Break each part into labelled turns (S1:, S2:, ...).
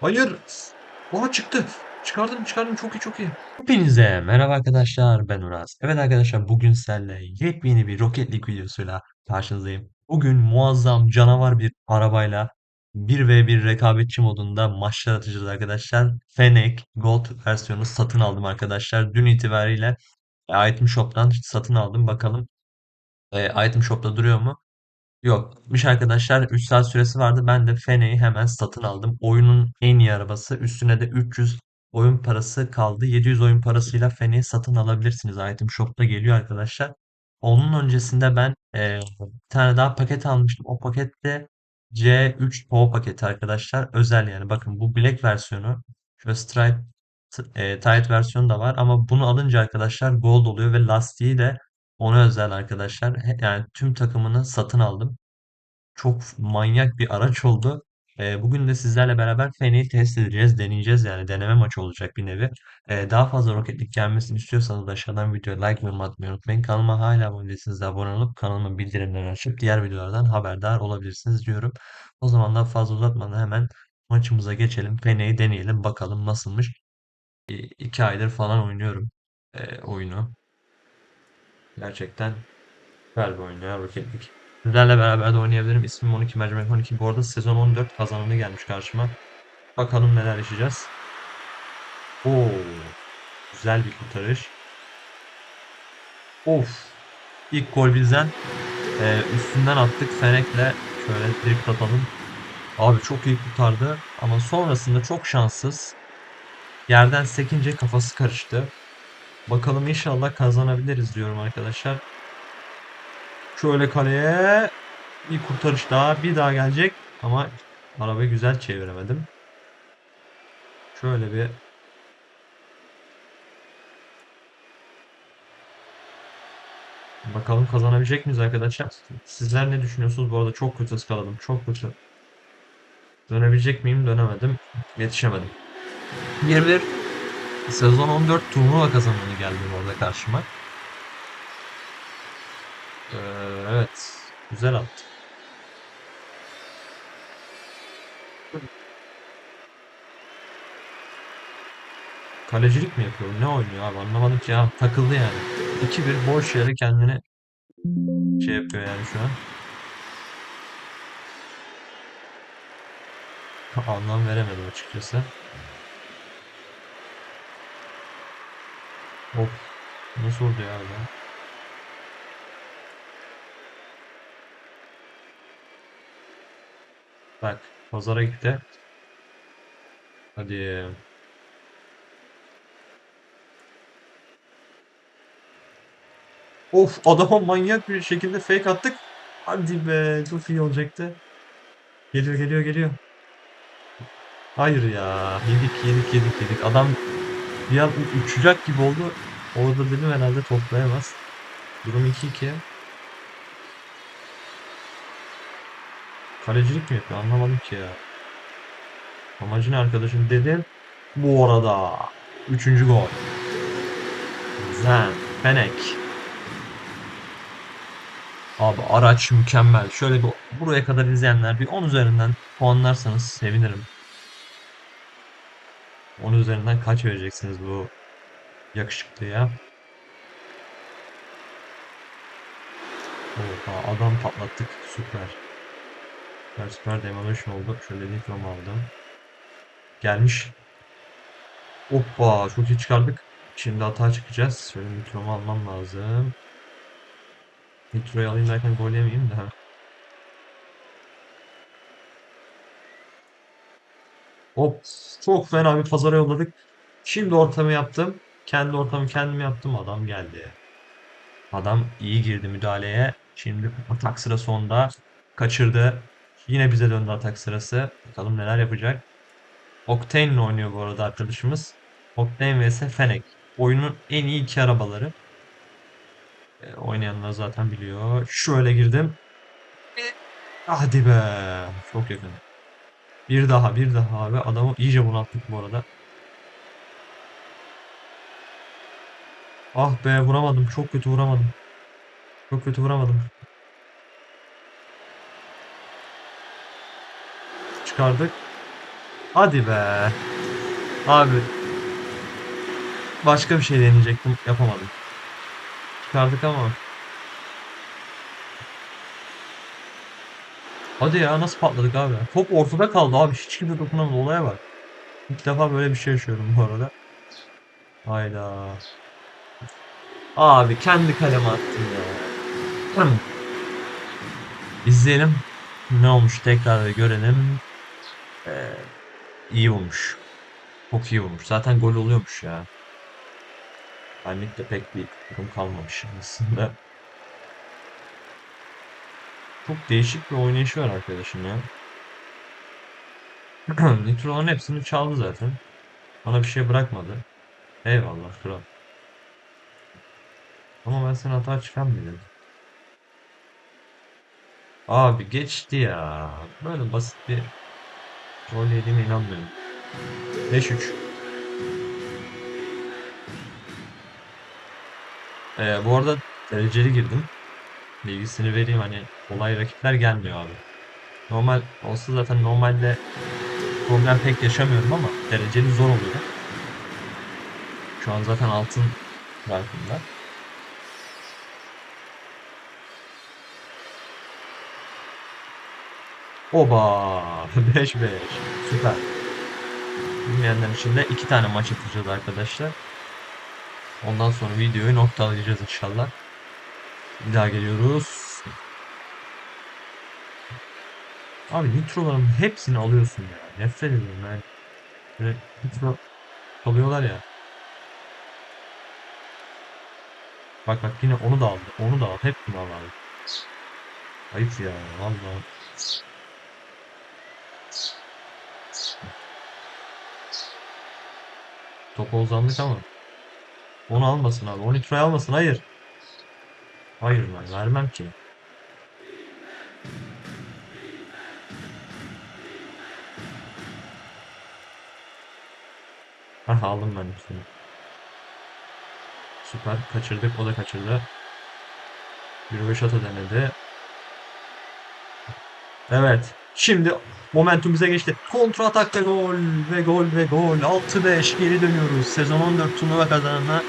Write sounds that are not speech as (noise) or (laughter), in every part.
S1: Hayır. Oha çıktı. Çıkardım çıkardım çok iyi çok iyi. Hepinize merhaba arkadaşlar ben Uraz. Evet arkadaşlar bugün sizlerle yepyeni bir Rocket League videosuyla karşınızdayım. Bugün muazzam canavar bir arabayla 1v1 rekabetçi modunda maçlar atacağız arkadaşlar. Fennec Gold versiyonu satın aldım arkadaşlar. Dün itibariyle Item Shop'tan satın aldım. Bakalım e, Item Shop'ta duruyor mu? Yokmuş arkadaşlar 3 saat süresi vardı. Ben de Fene'yi hemen satın aldım. Oyunun en iyi arabası. Üstüne de 300 oyun parası kaldı. 700 oyun parasıyla Fene'yi satın alabilirsiniz. Item Shop'ta geliyor arkadaşlar. Onun öncesinde ben eee, bir tane daha paket almıştım. O pakette C3 Pro paketi arkadaşlar. Özel yani. Bakın bu Black versiyonu. Şöyle Stripe e, Tight versiyonu da var. Ama bunu alınca arkadaşlar Gold oluyor ve lastiği de ona özel arkadaşlar. Yani tüm takımını satın aldım. Çok manyak bir araç oldu. Eee, bugün de sizlerle beraber Fen'i test edeceğiz, deneyeceğiz yani deneme maçı olacak bir nevi. Eee, daha fazla Rocket League gelmesini istiyorsanız aşağıdan videoya like ve yorum atmayı unutmayın. Kanalıma hala abone değilseniz de abone olup kanalımın bildirimlerini açıp diğer videolardan haberdar olabilirsiniz diyorum. O zaman daha fazla uzatmadan hemen maçımıza geçelim. Fen'i deneyelim bakalım nasılmış. İ- iki aydır falan oynuyorum eee, oyunu. Gerçekten Süper bir oyun ya Rocket League. Sizlerle beraber de oynayabilirim. İsmim 12 Mercimek 12. Bu arada sezon 14 kazananı gelmiş karşıma. Bakalım neler yaşayacağız. Oo, güzel bir kurtarış. Of. İlk gol bizden. Ee, üstünden attık. Fenek'le şöyle drift atalım. Abi çok iyi kurtardı. Ama sonrasında çok şanssız. Yerden sekince kafası karıştı. Bakalım inşallah kazanabiliriz diyorum arkadaşlar. Şöyle kaleye bir kurtarış daha. Bir daha gelecek. Ama arabayı güzel çeviremedim. Şöyle bir bakalım kazanabilecek miyiz arkadaşlar? Sizler ne düşünüyorsunuz? Bu arada çok kötü ıskaladım. Çok kötü. Dönebilecek miyim? Dönemedim. Yetişemedim. 1-1 sezon 14 turnuva kazananı geldi orada karşıma. Ee, evet. Güzel attı. Kalecilik mi yapıyor? Ne oynuyor abi? Anlamadım ki ya. Takıldı yani. 2-1 boş yere kendini şey yapıyor yani şu an. Anlam veremedim açıkçası. Of. Nasıl oldu ya öyle? Bak. Pazara gitti. Hadi. Of adama manyak bir şekilde fake attık. Hadi be. Çok iyi olacaktı. Geliyor geliyor geliyor. Hayır ya. Yedik yedik yedik yedik. Adam bir an uçacak gibi oldu. Orada dedim herhalde toplayamaz. Durum 2-2. Kalecilik mi yapıyor? Anlamadım ki ya. Amacı ne arkadaşım dedin. Bu arada. Üçüncü gol. Zen. Fenek. Abi araç mükemmel. Şöyle bir buraya kadar izleyenler bir 10 üzerinden puanlarsanız sevinirim. 10 üzerinden kaç vereceksiniz bu yakışıklıya? Oha adam patlattık. Süper. Süper süper demolition oldu. Şöyle nitrom aldım. Gelmiş. Hoppa çok iyi çıkardık. Şimdi hata çıkacağız. Şöyle nitromu almam lazım. Nitroyu alayım derken gol yemeyeyim de. Hop çok fena bir pazara yolladık. Şimdi ortamı yaptım. Kendi ortamı kendim yaptım. Adam geldi. Adam iyi girdi müdahaleye. Şimdi atak sırası onda. Kaçırdı. Yine bize döndü atak sırası. Bakalım neler yapacak. Octane ile oynuyor bu arada arkadaşımız. Octane vs Fennec. Oyunun en iyi iki arabaları. E, oynayanlar zaten biliyor. Şöyle girdim. Hadi be. Çok yakın. Bir daha bir daha abi. Adamı iyice bunalttık bu arada. Ah be vuramadım. Çok kötü vuramadım. Çok kötü vuramadım. Çıkardık. Hadi be. Abi. Başka bir şey deneyecektim. Yapamadım. Çıkardık ama. Hadi ya nasıl patladık abi? Top ortada kaldı abi. Hiç kimse dokunamadı. Olaya bak. İlk defa böyle bir şey yaşıyorum bu arada. Hayda. Abi kendi kaleme attım ya. İzleyelim. Ne olmuş tekrar görelim. Ee, iyi olmuş. Çok iyi olmuş. Zaten gol oluyormuş ya. Benlik de pek bir durum kalmamış aslında. Çok değişik bir oynayışı var arkadaşın ya. (clears throat) Nitro'ların hepsini çaldı zaten. Bana bir şey bırakmadı. Eyvallah kral. Ama ben sana hata çıkan dedim. Abi geçti ya. Böyle basit bir gol yediğime inanmıyorum. 5-3. Ee, bu arada dereceli girdim. Bilgisini vereyim hani kolay rakipler gelmiyor abi. Normal olsa zaten normalde problem pek yaşamıyorum ama dereceli zor oluyor. Şu an zaten altın rankımda. Oba (laughs) 5-5 süper. Bilmeyenler için de iki tane maç atacağız arkadaşlar. Ondan sonra videoyu noktalayacağız inşallah. Bir daha geliyoruz. Abi nitroların hepsini alıyorsun ya. Nefret ediyorum yani. Böyle nitro alıyorlar ya. Bak bak yine onu da aldı. Onu da al. Hepsini al abi. Ayıp ya. Vallahi. Topa uzandık ama. Onu almasın abi. O nitroyu almasın. Hayır. Hayır lan. Vermem ki. Aldım ben üstünü. Süper. Kaçırdık. O da kaçırdı. Bir röveşata denedi. Evet. Şimdi momentum bize geçti. Kontra atakta gol ve gol ve gol. 6-5 geri dönüyoruz. Sezon 14 turnuva kazanana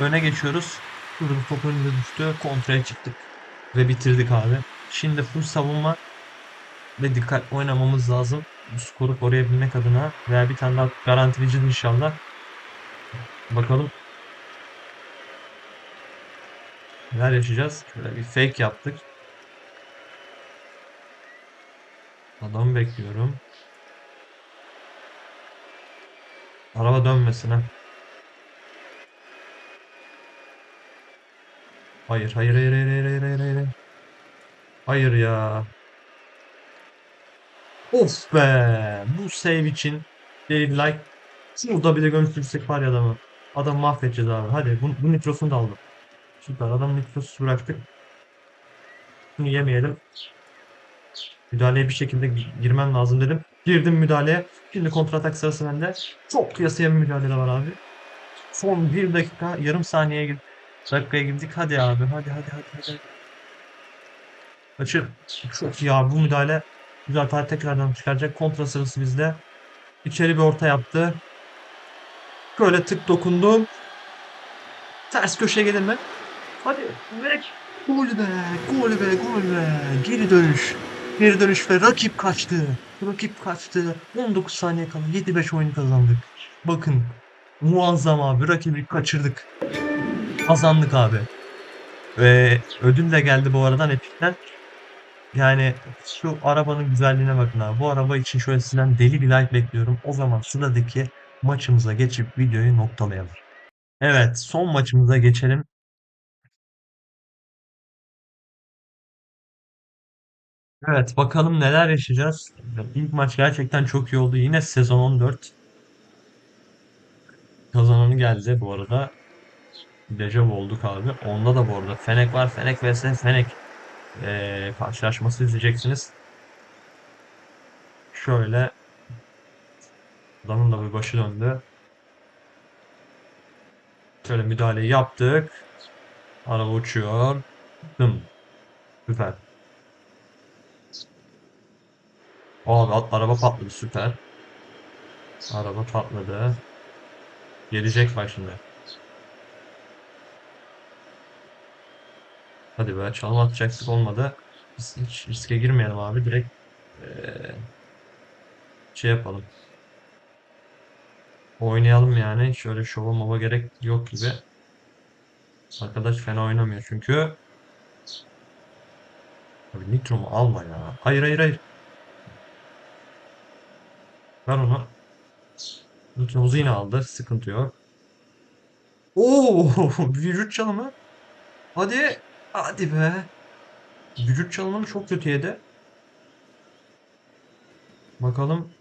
S1: öne geçiyoruz. Burada top önünde düştü. Kontraya çıktık. Ve bitirdik abi. Şimdi full savunma ve dikkat oynamamız lazım. Bu skoru koruyabilmek adına veya bir tane daha garantileyeceğiz inşallah. Bakalım neler yaşayacağız. Şöyle bir fake yaptık. Adam bekliyorum. Araba dönmesin ha. Hayır, hayır, hayır, hayır, hayır, hayır, hayır, hayır. Hayır ya. Of be. Bu save için bir like. Şurada bir de gömütürsek var ya adamı. Adam mahvedeceğiz abi. Hadi bu, bu nitrosunu da aldım. Süper. Adam nitrosuz bıraktık. Bunu yemeyelim. Müdahaleye bir şekilde gi- girmem lazım dedim. Girdim müdahaleye. Şimdi kontratak sırası bende. Çok kıyasıya bir mücadele var abi. Son bir dakika, yarım saniyeye gir dakikaya girdik. Hadi abi. Hadi hadi hadi hadi. Açıl. Çok iyi abi bu müdahale. Güzel Fatih tekrardan çıkaracak. Kontra sırası bizde. İçeri bir orta yaptı. Böyle tık dokundum. Ters köşe gelir mi? Hadi. Ve gol be. Gol be. Gol be. Geri dönüş. Geri dönüş ve rakip kaçtı. Rakip kaçtı. 19 saniye kala 7-5 oyunu kazandık. Bakın. Muazzam abi. Rakibi kaçırdık. Kazandık abi. Ve ödül de geldi bu aradan Epic'ten. Yani şu arabanın güzelliğine bakın abi. Bu araba için şöyle sizden deli bir like bekliyorum. O zaman sıradaki maçımıza geçip videoyu noktalayalım. Evet, son maçımıza geçelim. Evet, bakalım neler yaşayacağız. İlk maç gerçekten çok iyi oldu. Yine sezon 14 kazananı geldi bu arada. Dejavu olduk abi. Onda da bu arada Fenek var. Fenek vs Fenek ee, karşılaşması izleyeceksiniz. Şöyle adamın da bir başı döndü. Şöyle müdahaleyi yaptık. Araba uçuyor. Dım. Süper. Abi araba patladı süper. Araba patladı. Gelecek bak şimdi. Hadi be çalım atacaktık olmadı. Biz hiç riske girmeyelim abi. Direkt eee, şey yapalım. Oynayalım yani. Şöyle şova mova gerek yok gibi. Arkadaş fena oynamıyor çünkü. Abi Nitro'mu alma ya. Hayır hayır hayır. Ver onu. Nitro'muzu yine aldı. Sıkıntı yok. Oo, (laughs) vücut çalımı. Hadi. Hadi be. Vücut çalımını çok kötü yedi. Bakalım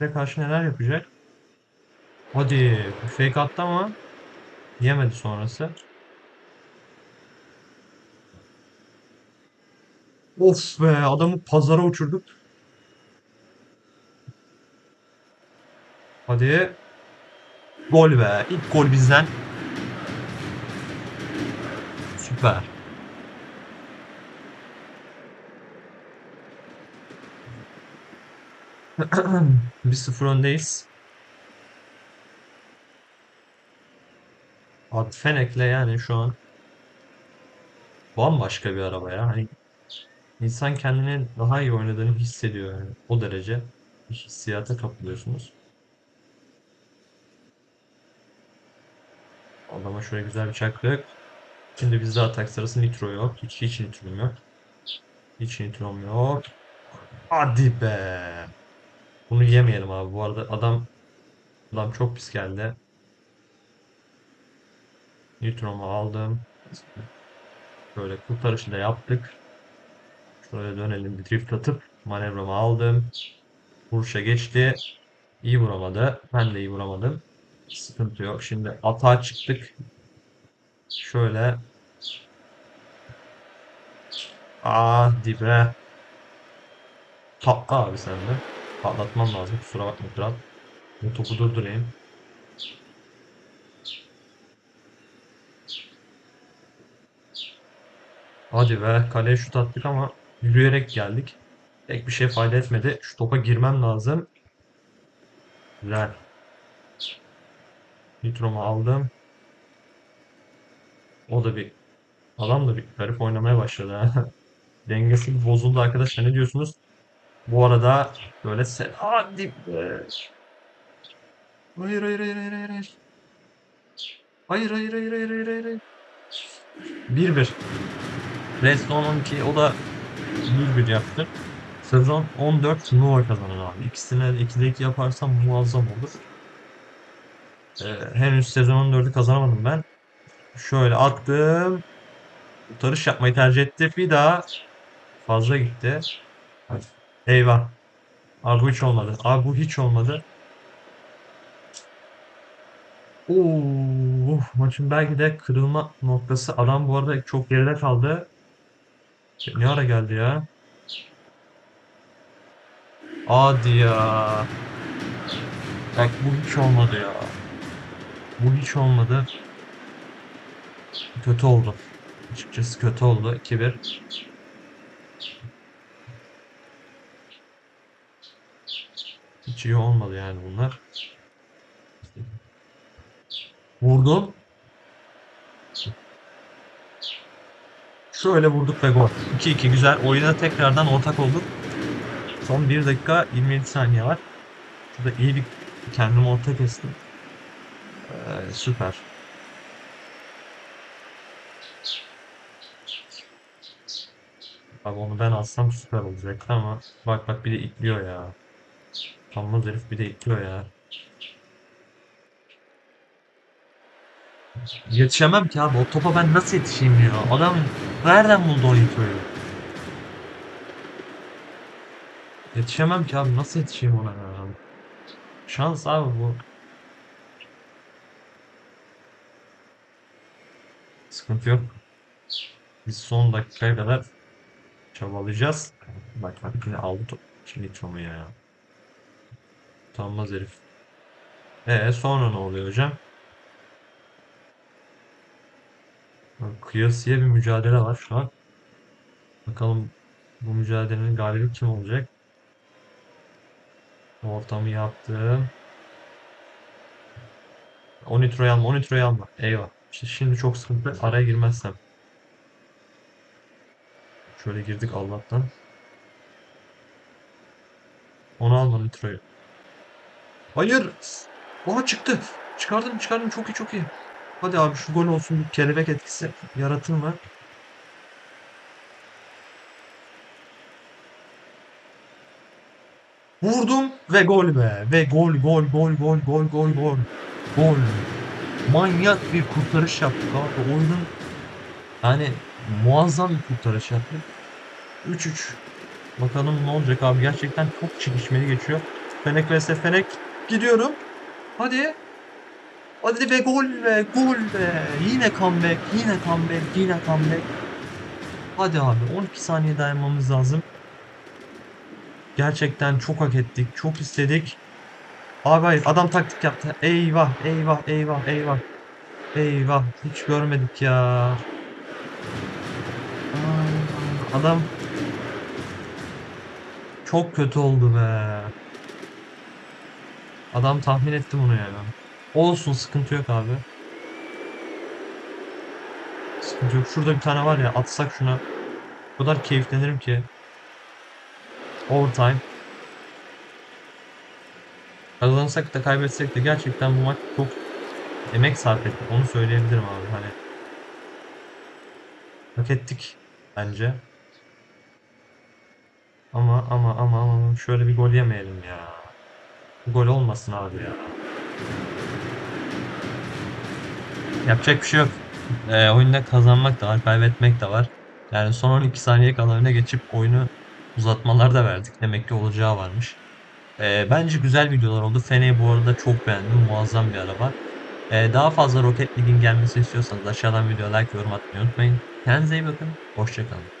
S1: bize karşı neler yapacak. Hadi. Fake attı ama yemedi sonrası. Of be adamı pazara uçurduk. Hadi. Gol be. İlk gol bizden. Süper. (clears throat) Bir sıfır öndeyiz. Abi Fenek'le yani şu an bambaşka bir araba ya. Hani insan kendini daha iyi oynadığını hissediyor yani. O derece bir hissiyata kapılıyorsunuz. Adama şöyle güzel bir çaktık. Şimdi bizde atak sırası nitro yok. Hiç hiç nitrom yok. Hiç nitrom yok. Hadi be. Bunu yemeyelim abi. Bu arada adam adam çok pis geldi. Nitromu aldım. Böyle kurtarışı da yaptık. Şöyle dönelim bir drift atıp manevramı aldım. Vuruşa geçti. İyi vuramadı. Ben de iyi vuramadım. Sıkıntı yok. Şimdi atağa çıktık. Şöyle. Aa dibe. Patla abi sen. Patlatmam lazım. Kusura bakma kral. Bu topu durdurayım. Hadi be. Kaleye şut attık ama yürüyerek geldik. Pek bir şey fayda etmedi. Şu topa girmem lazım. Güzel. Nitromu aldım. O da bir adam da bir garip oynamaya başladı. (laughs) Dengesi bozuldu arkadaşlar. Ne diyorsunuz? Bu arada böyle se hadi be. Hayır hayır hayır hayır hayır hayır. Hayır hayır hayır hayır hayır hayır. hayır. 1-1. Redstone 12 o da 1-1 yaptı. Sezon 14 turnuva kazanır abi. İkisine 2'de 2 yaparsam muazzam olur. Ee, henüz sezon 14'ü kazanamadım ben. Şöyle attım. Kurtarış yapmayı tercih etti. Bir daha fazla gitti. Eyvah. Abi bu hiç olmadı. Abi bu hiç olmadı. Oo, maçın belki de kırılma noktası. Adam bu arada çok geride kaldı. Ne ara geldi ya? Hadi ya. Bak bu hiç olmadı ya. Bu hiç olmadı. Kötü oldu. Açıkçası kötü oldu. 2-1. Hiç iyi olmadı yani bunlar. Vurdum. Şöyle vurduk ve gol. 2-2 güzel. Oyuna tekrardan ortak olduk. Son 1 dakika 27 saniye var. Şurada iyi bir kendimi orta kestim. Ee, süper. Abi onu ben alsam süper olacaktı ama bak bak bir de itliyor ya. Kanmaz herif bir de itliyor ya. Yetişemem ki abi o topa ben nasıl yetişeyim ya. Adam nereden buldu o itoyu? Yetişemem ki abi nasıl yetişeyim ona ya. Şans abi bu. Sıkıntı yok. Biz son dakikaya kadar çabalayacağız. Bak bak yine aldı top. Şimdi çomu ya. Utanmaz herif. Ee sonra ne oluyor hocam? Kıyasıya bir mücadele var şu an. Bakalım bu mücadelenin galibi kim olacak? Ortamı yaptım. O nitroyu alma, o nitroyu alma. Eyvah. İşte şimdi çok sıkıntı. Araya girmezsem. Şöyle girdik Allah'tan. Onu alma nitroyu. Hayır. Oha çıktı. Çıkardım çıkardım çok iyi çok iyi. Hadi abi şu gol olsun bir kelebek etkisi yaratır mı? Vurdum ve gol be. Ve gol gol gol gol gol gol gol. Gol. Manyak bir kurtarış yaptık abi. Oyunun yani muazzam bir kurtarış yaptık. 3-3. Bakalım ne olacak abi. Gerçekten çok çekişmeli geçiyor. Fenek vs Fenek. Gidiyorum. Hadi. Hadi be gol be gol be. Yine comeback. Yine comeback. Yine comeback. Hadi abi 12 saniye dayanmamız lazım. Gerçekten çok hak ettik. Çok istedik. Abi hayır adam taktik yaptı. Eyvah eyvah eyvah eyvah. Eyvah hiç görmedik ya. Adam çok kötü oldu be. Adam tahmin etti bunu yani. Olsun sıkıntı yok abi. Sıkıntı yok. Şurada bir tane var ya atsak şuna. O kadar keyiflenirim ki. Overtime. Kazansak da kaybetsek de gerçekten bu maç çok emek sarf ettik. Onu söyleyebilirim abi hani. Hak ettik bence. Ama ama ama ama şöyle bir gol yemeyelim ya. Gol olmasın abi ya. Yapacak bir şey yok. Ee, oyunda kazanmak da var, kaybetmek de var. Yani son 12 saniye kala öne geçip oyunu uzatmalar da verdik. Demek ki olacağı varmış. Ee, bence güzel videolar oldu. Fene'yi bu arada çok beğendim. Muazzam bir araba. Ee, daha fazla Rocket League'in gelmesini istiyorsanız aşağıdan video like, yorum atmayı unutmayın. Kendinize iyi bakın. Hoşçakalın.